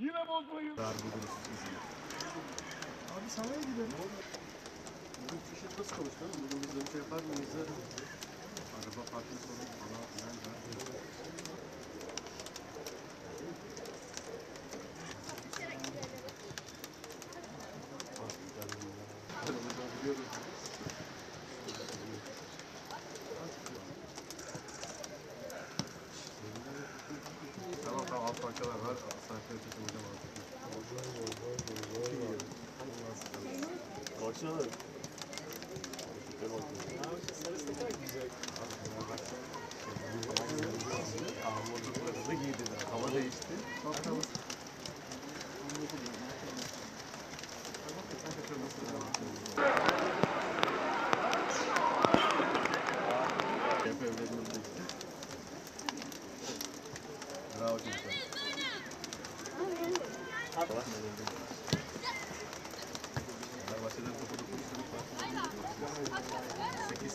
Yine bozmayın. Abi sahaya gidelim. Bugün çeşit nasıl konuştu? Bugün biz bir şey yapar mıyız? Araba parkı sorun falan filan. Tamam Hızlı giydiler. Hava değişti. Çok hava. Hep evlerine birlikte. Bravo çocuklar. Fenerbahçe'den topu da konuştuk var. Sekiz.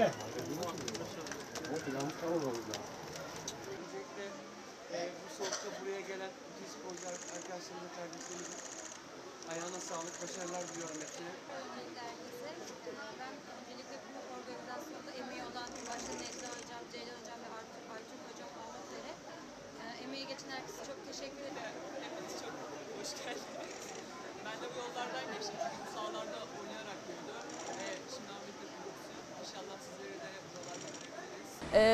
Emre. Öncelikle e, bu soğukta buraya gelen bütün sporcu arkadaşlarımla kardeşlerimizin ayağına sağlık, başarılar diliyorum hepsine. Öncelikle herkese. Ben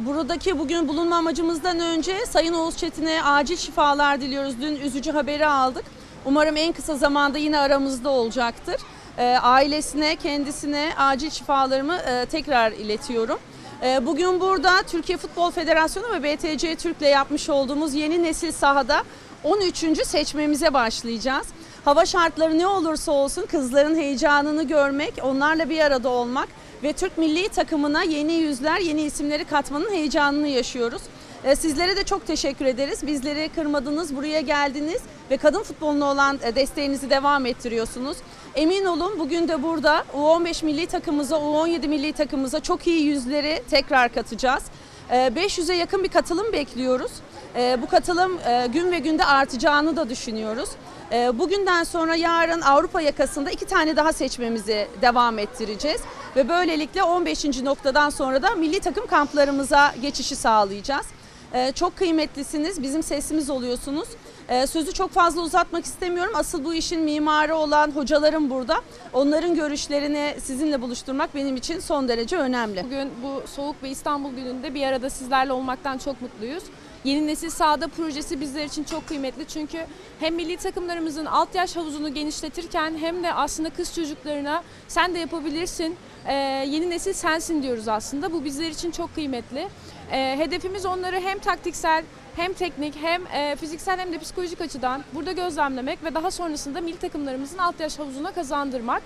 Buradaki bugün bulunma amacımızdan önce Sayın Oğuz Çetin'e acil şifalar diliyoruz. Dün üzücü haberi aldık. Umarım en kısa zamanda yine aramızda olacaktır. Ee, Ailesine, kendisine acil şifalarımı e, tekrar iletiyorum. Ee, Bugün burada Türkiye Futbol Federasyonu ve BTC Türk'le yapmış olduğumuz yeni nesil sahada 13. seçmemize başlayacağız. Hava şartları ne olursa olsun kızların heyecanını görmek, onlarla bir arada olmak ve Türk milli takımına yeni yüzler, yeni isimleri katmanın heyecanını yaşıyoruz. Ee, Sizlere de çok teşekkür ederiz. Bizleri kırmadınız, buraya geldiniz ve kadın futboluna olan e, desteğinizi devam ettiriyorsunuz. Emin olun bugün de burada U15 milli takımımıza, U17 milli takımımıza çok iyi yüzleri tekrar katacağız. Ee, 500'e yakın bir katılım bekliyoruz. Ee, Bu katılım e, gün ve günde artacağını da düşünüyoruz. Ee, Bugünden sonra yarın Avrupa yakasında iki tane daha seçmemizi devam ettireceğiz. Ve böylelikle 15. noktadan sonra da milli takım kamplarımıza geçişi sağlayacağız. Ee, Çok kıymetlisiniz, bizim sesimiz oluyorsunuz. Ee, Sözü çok fazla uzatmak istemiyorum. Asıl bu işin mimarı olan hocalarım burada. Onların görüşlerini sizinle buluşturmak benim için son derece önemli. Bugün bu soğuk ve İstanbul gününde bir arada sizlerle olmaktan çok mutluyuz. Yeni Nesil Sahada projesi bizler için çok kıymetli çünkü hem milli takımlarımızın alt yaş havuzunu genişletirken hem de aslında kız çocuklarına sen de yapabilirsin, e, yeni nesil sensin diyoruz aslında. Bu bizler için çok kıymetli. E, hedefimiz onları hem taktiksel hem teknik hem e, fiziksel hem de psikolojik açıdan burada gözlemlemek ve daha sonrasında milli takımlarımızın alt yaş havuzuna kazandırmak.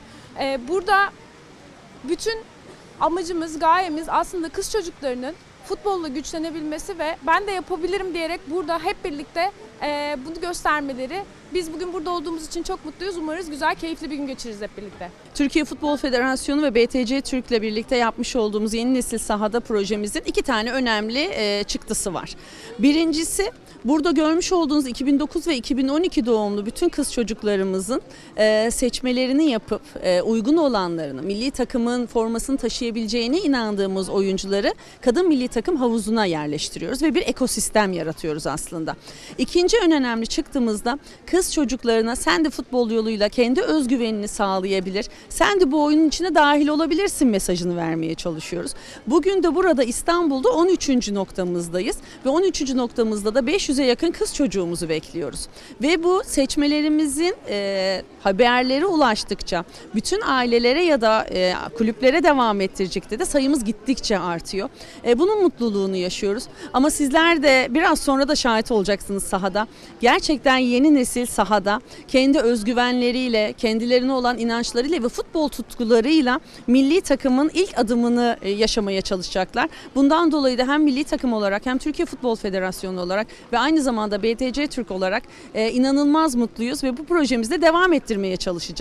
Burada bütün amacımız, gayemiz aslında kız çocuklarının futbolla güçlenebilmesi ve ben de yapabilirim diyerek burada hep birlikte e, bunu göstermeleri Biz bugün burada olduğumuz için çok mutluyuz. Umarız güzel, keyifli bir gün geçiririz hep birlikte. Türkiye Futbol Federasyonu ve BTC Türk'le birlikte yapmış olduğumuz yeni nesil sahada projemizin iki tane önemli e, çıktısı var. Birincisi burada görmüş olduğunuz 2009 ve 2012 doğumlu bütün kız çocuklarımızın e, seçmelerini yapıp e, uygun olanlarını, milli takımın formasını taşıyabileceğine inandığımız oyuncuları kadın milli takım havuzuna yerleştiriyoruz ve bir ekosistem yaratıyoruz aslında. İkinci en önemli çıktığımızda kız çocuklarına sen de futbol yoluyla kendi özgüvenini sağlayabilir, sen de bu oyunun içine dahil olabilirsin mesajını vermeye çalışıyoruz. Bugün de burada İstanbul'da 13. noktamızdayız ve 13. noktamızda da 500'e yakın kız çocuğumuzu bekliyoruz. Ve bu seçmelerimizin e, haberleri ulaştıkça bütün ailelere ya da e, kulüplere devam ettirecekte de sayımız gittikçe artıyor. E, bunun mutluluğunu yaşıyoruz. Ama sizler de biraz sonra da şahit olacaksınız sahada. Gerçekten yeni nesil sahada kendi özgüvenleriyle, kendilerine olan inançlarıyla ve futbol tutkularıyla milli takımın ilk adımını e, yaşamaya çalışacaklar. Bundan dolayı da hem milli takım olarak hem Türkiye Futbol Federasyonu olarak ve aynı zamanda BTC Türk olarak e, inanılmaz mutluyuz ve bu projemizde devam ettirmeye çalışacağız.